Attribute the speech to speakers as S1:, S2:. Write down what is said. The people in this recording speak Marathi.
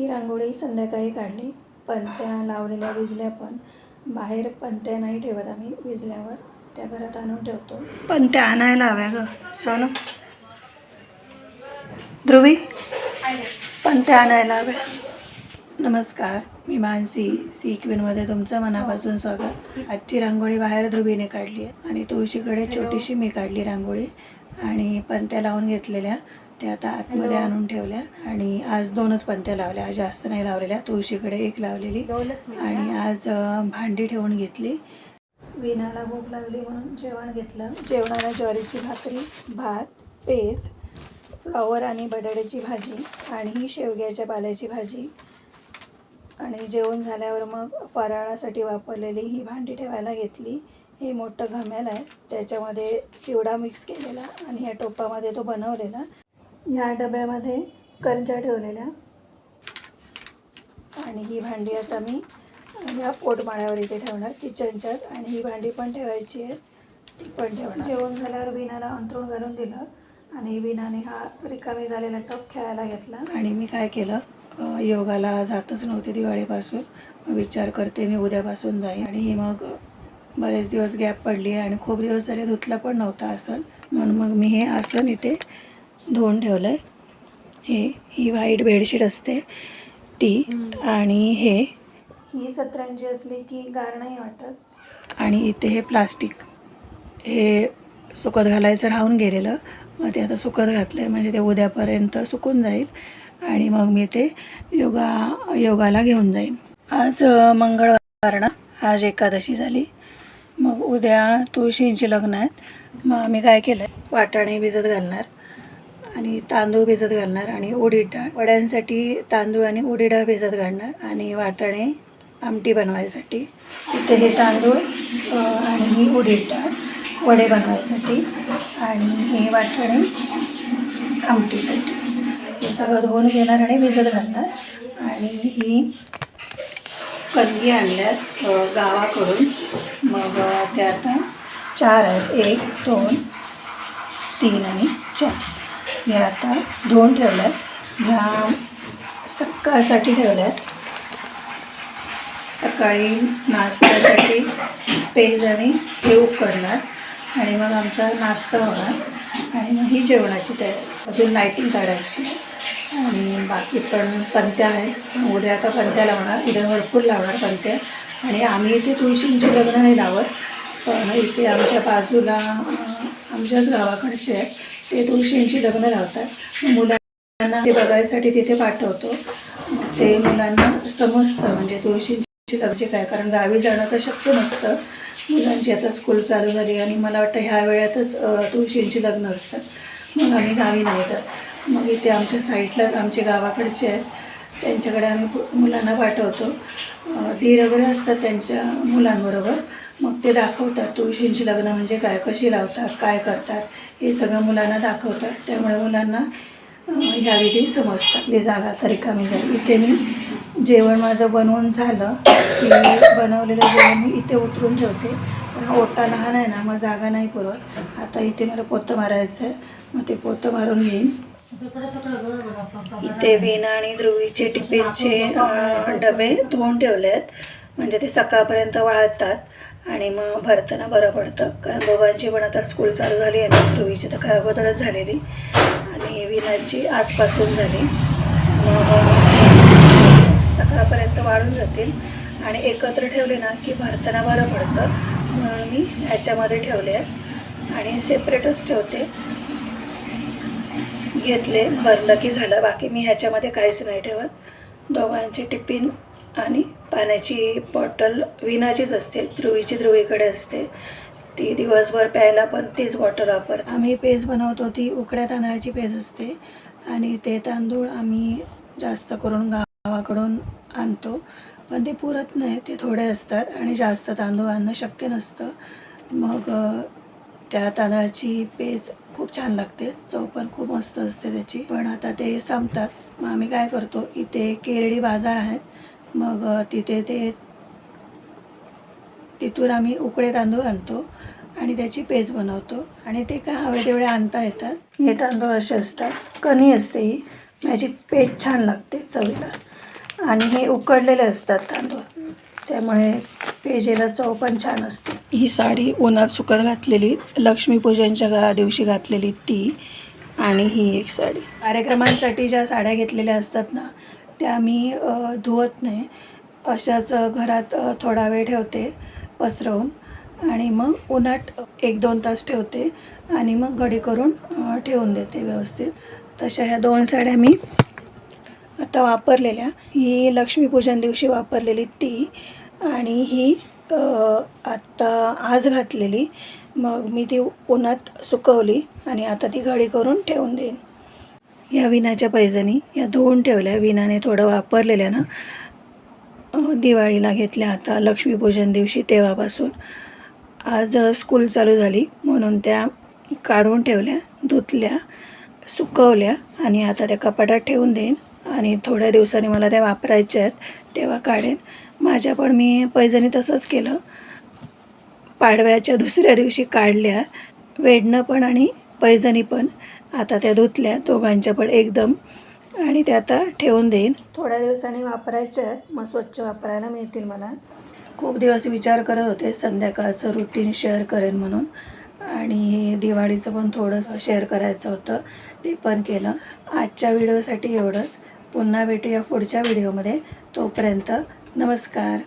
S1: ही रांगोळी संध्याकाळी काढली. पणत्या लावलेल्या विजल्या पण बाहेर पणत्या नाही ठेवत आम्ही. विजल्यावर त्या घरात आणून ठेवतो. पणत्या आणायला हव्या ग सोनू. ध्रुवी पणत्या आणायला हव्या नमस्कार मी मानसी सी क्वीनमध्ये तुमचं मनापासून स्वागत. आजची रांगोळी बाहेर ध्रुवीने काढली आहे आणि तुळशीकडे छोटीशी मी काढली रांगोळी आणि पणत्या लावून घेतलेल्या. त्या आता आतमध्ये आणून ठेवल्या आणि आज दोनच पणत्या लावल्या. आज जास्त नाही लावलेल्या. तुळशीकडे एक लावलेली. आणि आज भांडी ठेवून घेतली. विणाला भूक लागली म्हणून जेवण घेतलं. जेवणाला ज्वारीची भाकरी भात पेज फ्लॉवर आणि बटाट्याची भाजी आणि ही शेवग्याच्या पाल्याची भाजी. आणि जेवण झाल्यावर मग फराळासाठी वापरलेली ही भांडी ठेवायला घेतली. हे मोठं घमेल आहे. त्याच्यामध्ये चिवडा मिक्स केलेला आणि या टोपामध्ये तो बनवलेला. या डब्यामध्ये करंजा ठेवलेल्या. आणि ही भांडी आता मी ह्या पोटमाळ्यावर इथे ठेवणार किचनच्याच. आणि ही भांडी पण ठेवायची आहे ती पण ठेवणार. जेवण झाल्यावर विणाला अंथरूण घालून दिलं. आणि विणाने हा रिकामी झालेला टप खेळायला घेतला. आणि मी काय केलं योगाला जातच नव्हते दिवाळीपासून. विचार करते मी उद्यापासून जाईन. आणि मग बरेच दिवस गॅप पडली आणि खूप दिवस झाले धुतलं पण नव्हतं आसन. म्हणून मग मी हे आसन इथे धुवून ठेवलं आहे हे ही व्हाईट बेडशीट असते ती आणि हे ही सतरंजी असली की गार नाही वाटत. आणि इथे हे प्लास्टिक हे सुकत घालायचं राहून गेलेलं. मग ते आता सुकत घातलं आहे म्हणजे ते उद्यापर्यंत सुकून जाईल. आणि मग मी ते योगा योगाला घेऊन जाईन. आज मंगळवार ना? आज एकादशी झाली. मग उद्या तुळशींची लग्न आहेत. मग आम्ही काय केलं आहे वाटाणे भिजत घालणार. आणि तांदूळ भिजत घालणार आणि उडीद डाळ वड्यांसाठी तांदूळ आणि उडीद डाळ भिजत घालणार आणि वाटाणे आमटी बनवायसाठी. इथे हे तांदूळ आणि ही उडीद डाळ वडे बनवायसाठी आणि हे वाटाणे आमटीसाठी. हे सगळं धुवून घेणार आणि भिजत घालणार. आणि ही कणगी आणल्यात गावाकडून. मग त्या आता चार आहेत. एक दोन तीन आणि चार. हे आता धुवून आहेत ह्या सकाळसाठी ठेवल्या आहेत सकाळी नाश्त्यासाठी पेज आणि हे करणार. आणि मग आमचा नाश्ता होणार. आणि मग ही जेवणाची तयारी. अजून लाईटिंग काढायची. आणि बाकी पण पंत्या आहेत. उद्या आता पंत्या लावणार. उद्या भरपूर लावणार पंत्या आणि आम्ही इथे तुळशींची लग्न नाही लावत. पण इथे आमच्या बाजूला आमच्याच गावाकडचे आहेत. ते तुळशींची लग्न लावतात. मुलांना ते बघायसाठी तिथे पाठवतो. ते मुलांना समजतं म्हणजे तुळशींची लग्न काय? कारण गावी जाणं तर शक्य नसतं. मुलांची आता स्कूल चालू झाली आणि मला वाटतं ह्या वेळातच तुळशींची लग्न असतात. मग आम्ही गावी नाही जात. मग इथे आमच्या साईडला आमचे गावाकडचे आहेत. त्यांच्याकडे आम्ही मुलांना पाठवतो. धीर वगैरे असतात त्यांच्या मुलांबरोबर. मग ते दाखवतात तुळशींची लग्न म्हणजे काय कशी लावतात काय करतात हे सगळं मुलांना दाखवतात. त्यामुळे मुलांना ह्या विधी समजतात. आपली जागा तर रिकामी झाली. इथे मी जेवण माझं बनवून झालं. की बनवलेलं जेवण मी इथे उतरून ठेवते. कारण ओटा लहान आहे ना मग जागा नाही पुरत. आता इथे मला पोतं मारायचं आहे मग ते पोतं मारून घेईन. इथे वीणा आणि ध्रुवीचे टिफिनचे डबे धुवून ठेवले आहेत म्हणजे ते सकाळपर्यंत वाळतात आणि मग भरताना बरं पडतं. कारण दोघांची पण आता स्कूल चालू झाली आहे ना ध्रुवीची तर काय अगोदरच झालेली. आणि विनाची आजपासून झाली. मग सकाळपर्यंत वाळून जातील. आणि एकत्र ठेवले ना की भरताना बरं पडतं. म्हणून मी ह्याच्यामध्ये ठेवले आहेत. आणि सेपरेटच ठेवते. घेतले भरलं की झालं. बाकी मी ह्याच्यामध्ये काहीच नाही ठेवत. दोघांची टिफिन आणि पाण्याची बॉटल विनाचीच असते ध्रुवीची ध्रुवीकडे असते. ती दिवसभर प्यायला पण तीच बॉटल वापर. आम्ही पेज बनवतो ती उकड्या तांदळाची पेज असते. आणि ते तांदूळ आम्ही जास्त करून गावाकडून आणतो. पण ते पुरत नाही ते थोडे असतात आणि जास्त तांदूळ आणणं शक्य नसतं. मग त्या तांदळाची पेज खूप छान लागते. चव पण खूप मस्त असते त्याची. पण आता ते संपतात. मग आम्ही काय करतो इथे केरडी बाजार आहेत मग तिथे ते तिथून आम्ही उकडे तांदूळ आणतो आणि त्याची पेज बनवतो. आणि ते काय हवे तेवढे आणता येतात. हे तांदूळ असे असतात. कणी असते ही. माझी पेज छान लागते चवीला. आणि हे उकडलेले असतात तांदूळ. त्यामुळे पेजेला चव पण छान असते. ही साडी उन्हात सुकत घातलेली लक्ष्मीपूजनच्या गा दिवशी घातलेली ती आणि ही एक साडी. कार्यक्रमांसाठी ज्या साड्या घेतलेल्या असतात ना त्या मी धुवत नाही. अशाच घरात थोडा वेळ ठेवते पसरवून आणि मग उन्हात एक दोन तास ठेवते आणि मग घडी करून ठेवून देते व्यवस्थित. तशा ह्या दोन साड्या मी आत्ता वापरलेल्या ही लक्ष्मीपूजन दिवशी वापरलेली ती आणि ही आत्ता आज घातलेली. मग मी ती उन्हात सुकवली आणि आता ती घडी करून ठेवून देईन. या विणाच्या पैजणी या धुवून ठेवल्या विणाने थोडं वापरलेल्या ना दिवाळीला घेतल्या आता लक्ष्मीपूजन दिवशी तेव्हापासून. आज स्कूल चालू झाली म्हणून त्या काढून ठेवल्या धुतल्या. सुकवल्या आणि आता त्या कपाटात ठेवून देईन. आणि थोड्या दिवसांनी मला त्या वापरायच्या आहेत तेव्हा काढेन. माझ्या पण मी पैजणी तसंच केलं. पाडव्याच्या दुसऱ्या दिवशी काढल्या. वेडणं पण आणि पैजणी पण आता त्या धुतल्या दोघांच्या पण एकदम. आणि त्या आता ठेवून देईन. थोड्या दिवसांनी वापरायच्या आहेत मग स्वच्छ वापरायला मिळतील मला. खूप दिवस विचार करत होते संध्याकाळचं रुटीन शेअर करेन म्हणून. आणि दिवाळीचं पण थोडंसं शेअर करायचं होतं ते पण केलं. आजच्या व्हिडिओसाठी एवढंच. पुन्हा भेटूया पुढच्या व्हिडिओमध्ये तोपर्यंत नमस्कार.